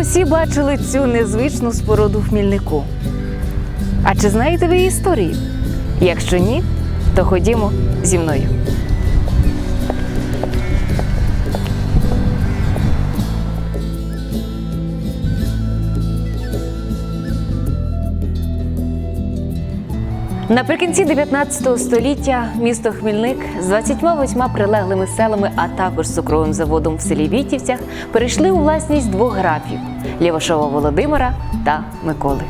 всі бачили цю незвичну споруду в Хмільнику. А чи знаєте ви її історію? Якщо ні, то ходімо зі мною. Наприкінці 19 століття місто Хмільник з 28 прилеглими селами, а також цукровим заводом в селі Вітівцях перейшли у власність двох графів Лівашова Володимира та Миколи.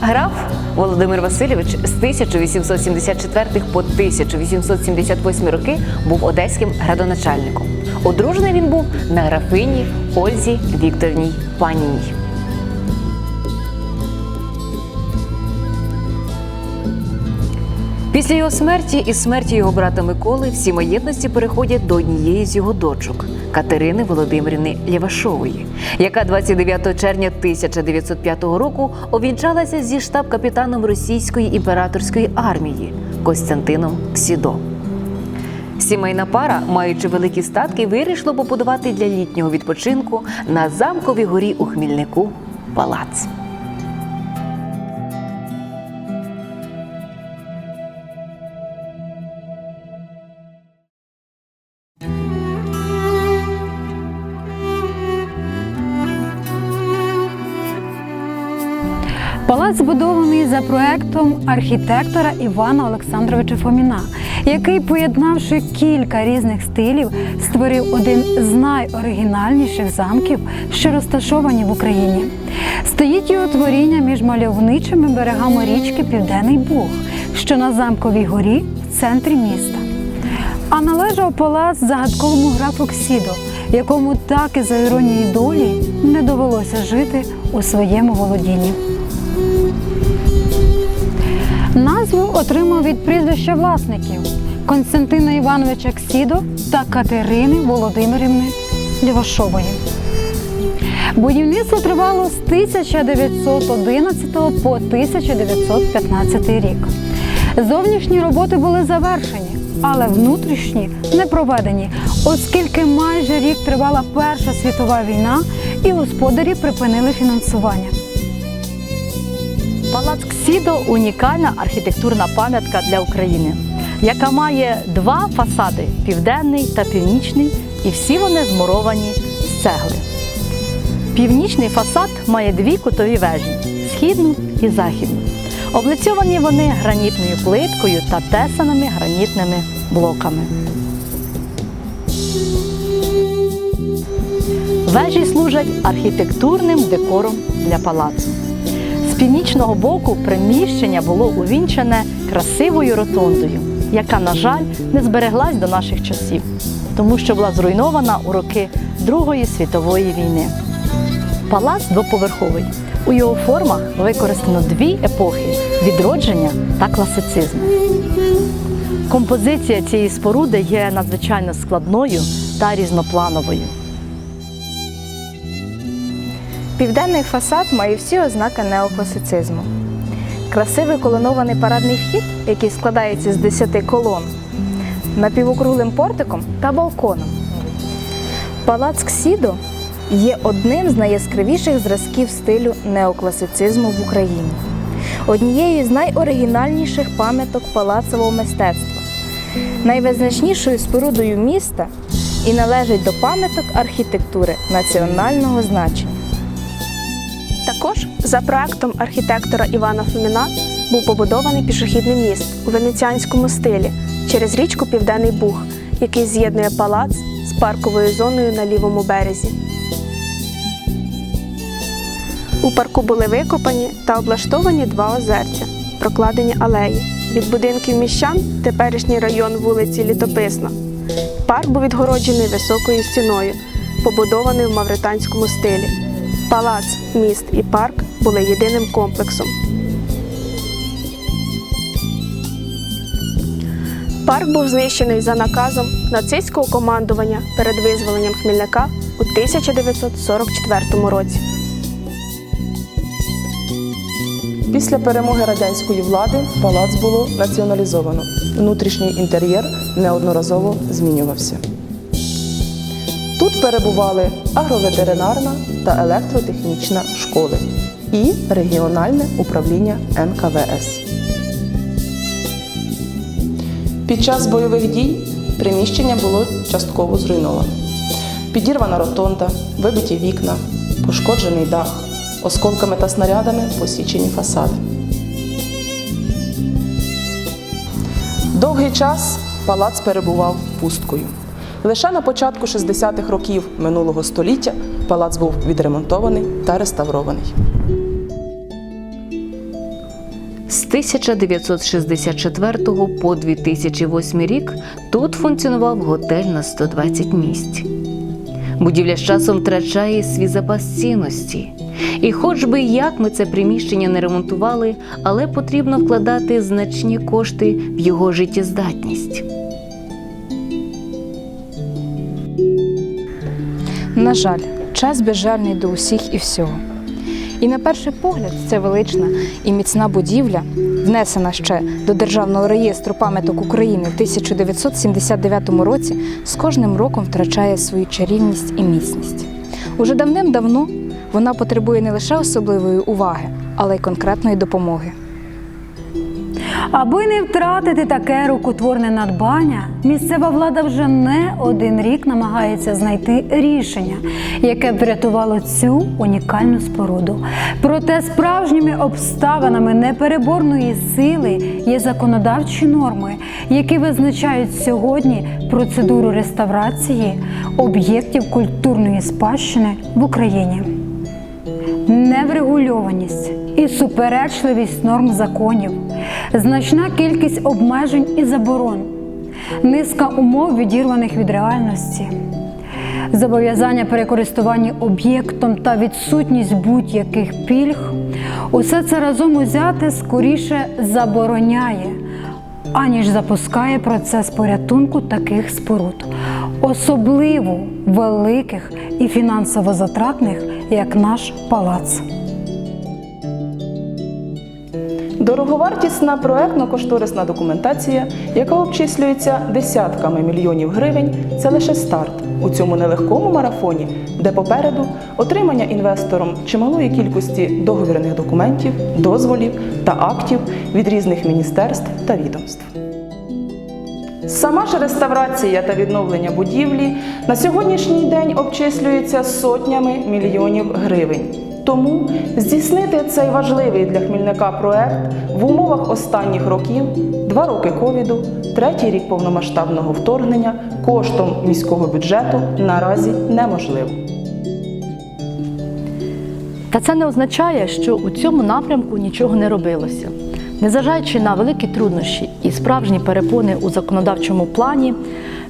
Граф Володимир Васильович з 1874 по 1878 роки був одеським градоначальником. Одружений він був на графині Ользі Вікторівній Паніній. Після його смерті і смерті його брата Миколи всі маєтності переходять до однієї з його дочок Катерини Володимирівни Лєвашової, яка 29 червня 1905 року обвінчалася зі штаб-капітаном російської імператорської армії Костянтином Ксідо. Сімейна пара, маючи великі статки, вирішила побудувати для літнього відпочинку на замковій горі у Хмільнику палац. Палац збудований за проектом архітектора Івана Олександровича Фоміна, який, поєднавши кілька різних стилів, створив один з найоригінальніших замків, що розташовані в Україні. Стоїть його творіння між мальовничими берегами річки Південний Буг, що на замковій горі в центрі міста. А належав палац загадковому графу Ксідо, якому так і за іронією долі не довелося жити у своєму володінні. Назву отримав від прізвища власників Константина Івановича Ксідо та Катерини Володимирівни Лівашової. Будівництво тривало з 1911 по 1915 рік. Зовнішні роботи були завершені, але внутрішні не проведені, оскільки майже рік тривала Перша світова війна і господарі припинили фінансування. Палац Ксідо унікальна архітектурна пам'ятка для України, яка має два фасади південний та північний, і всі вони змуровані з цегли. Північний фасад має дві кутові вежі східну і західну. Облицьовані вони гранітною плиткою та тесаними гранітними блоками. Вежі служать архітектурним декором для палацу. Північного боку приміщення було увінчене красивою ротондою, яка, на жаль, не збереглась до наших часів, тому що була зруйнована у роки Другої світової війни. Палац двоповерховий. У його формах використано дві епохи відродження та класицизму. Композиція цієї споруди є надзвичайно складною та різноплановою. Південний фасад має всі ознаки неокласицизму. Красивий колонований парадний вхід, який складається з 10 колон, напівокруглим портиком та балконом. Палац Ксідо є одним з найяскравіших зразків стилю неокласицизму в Україні, однією з найоригінальніших пам'яток палацового мистецтва, найвизначнішою спорудою міста і належить до пам'яток архітектури національного значення. Також за проектом архітектора Івана Фоміна був побудований пішохідний міст у венеціанському стилі через річку Південний Буг, який з'єднує палац з парковою зоною на лівому березі. У парку були викопані та облаштовані два озерця, прокладені алеї. Від будинків міщан теперішній район вулиці Літописна. Парк був відгороджений високою стіною, побудований в мавританському стилі. Палац, міст і парк були єдиним комплексом. Парк був знищений за наказом нацистського командування перед визволенням Хмільника у 1944 році. Після перемоги радянської влади палац було націоналізовано. Внутрішній інтер'єр неодноразово змінювався. Тут перебували агроветеринарна та електротехнічна школи і регіональне управління НКВС. Під час бойових дій приміщення було частково зруйновано. Підірвана ротонда, вибиті вікна, пошкоджений дах, осколками та снарядами посічені фасади. Довгий час палац перебував пусткою. Лише на початку 60-х років минулого століття палац був відремонтований та реставрований. З 1964 по 2008 рік тут функціонував готель на 120 місць. Будівля з часом втрачає свій запас цінності. І хоч би як ми це приміщення не ремонтували, але потрібно вкладати значні кошти в його життєздатність. На жаль, час безжальний до усіх і всього. І на перший погляд це велична і міцна будівля, внесена ще до Державного реєстру пам'яток України в 1979 році, з кожним роком втрачає свою чарівність і міцність. Уже давним-давно вона потребує не лише особливої уваги, але й конкретної допомоги. Аби не втратити таке рукотворне надбання, місцева влада вже не один рік намагається знайти рішення, яке б врятувало цю унікальну споруду. Проте справжніми обставинами непереборної сили є законодавчі норми, які визначають сьогодні процедуру реставрації об'єктів культурної спадщини в Україні неврегульованість і суперечливість норм законів, значна кількість обмежень і заборон, низка умов, відірваних від реальності, зобов'язання при користуванні об'єктом та відсутність будь-яких пільг усе це разом узяте скоріше забороняє. Аніж запускає процес порятунку таких споруд, особливо великих і фінансово затратних, як наш палац. Дороговартісна проектно-кошторисна документація, яка обчислюється десятками мільйонів гривень, це лише старт у цьому нелегкому марафоні, де попереду отримання інвестором чималої кількості договірних документів, дозволів та актів від різних міністерств та відомств. Сама ж реставрація та відновлення будівлі на сьогоднішній день обчислюється сотнями мільйонів гривень. Тому здійснити цей важливий для Хмільника проект в умовах останніх років, два роки ковіду, третій рік повномасштабного вторгнення коштом міського бюджету наразі неможливо. Та це не означає, що у цьому напрямку нічого не робилося. Незважаючи на великі труднощі і справжні перепони у законодавчому плані,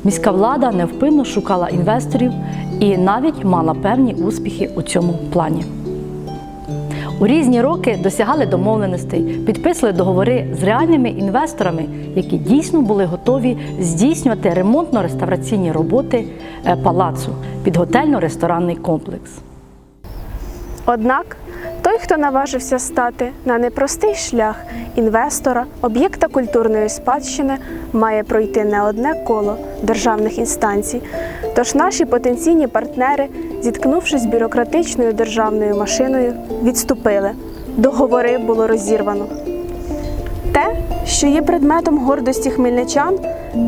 міська влада невпинно шукала інвесторів і навіть мала певні успіхи у цьому плані. У різні роки досягали домовленостей, підписували договори з реальними інвесторами, які дійсно були готові здійснювати ремонтно-реставраційні роботи е, палацу під готельно-ресторанний комплекс. Однак той, хто наважився стати на непростий шлях інвестора, об'єкта культурної спадщини, має пройти не одне коло державних інстанцій. Тож наші потенційні партнери, зіткнувшись з бюрократичною державною машиною, відступили. Договори було розірвано. Те, що є предметом гордості хмельничан,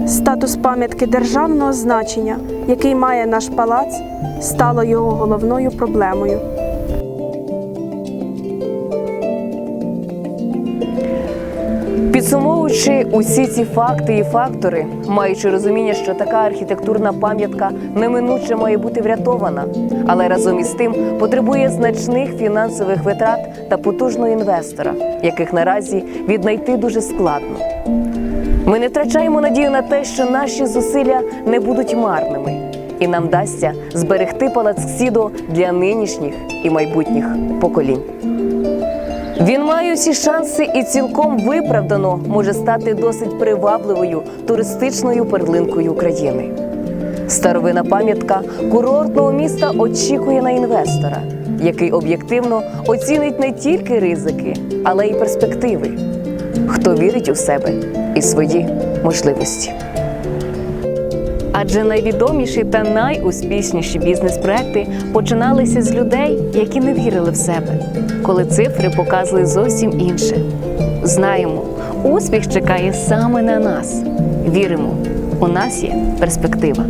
статус пам'ятки державного значення, який має наш палац, стало його головною проблемою. Підсумовуючи усі ці факти і фактори, маючи розуміння, що така архітектурна пам'ятка неминуче має бути врятована, але разом із тим потребує значних фінансових витрат та потужного інвестора, яких наразі віднайти дуже складно. Ми не втрачаємо надію на те, що наші зусилля не будуть марними, і нам вдасться зберегти палац Ксідо для нинішніх і майбутніх поколінь. Він має усі шанси і цілком виправдано може стати досить привабливою туристичною перлинкою України. Старовина пам'ятка курортного міста очікує на інвестора, який об'єктивно оцінить не тільки ризики, але й перспективи. Хто вірить у себе і свої можливості. Адже найвідоміші та найуспішніші бізнес-проекти починалися з людей, які не вірили в себе, коли цифри показують зовсім інше. Знаємо, успіх чекає саме на нас. Віримо, у нас є перспектива.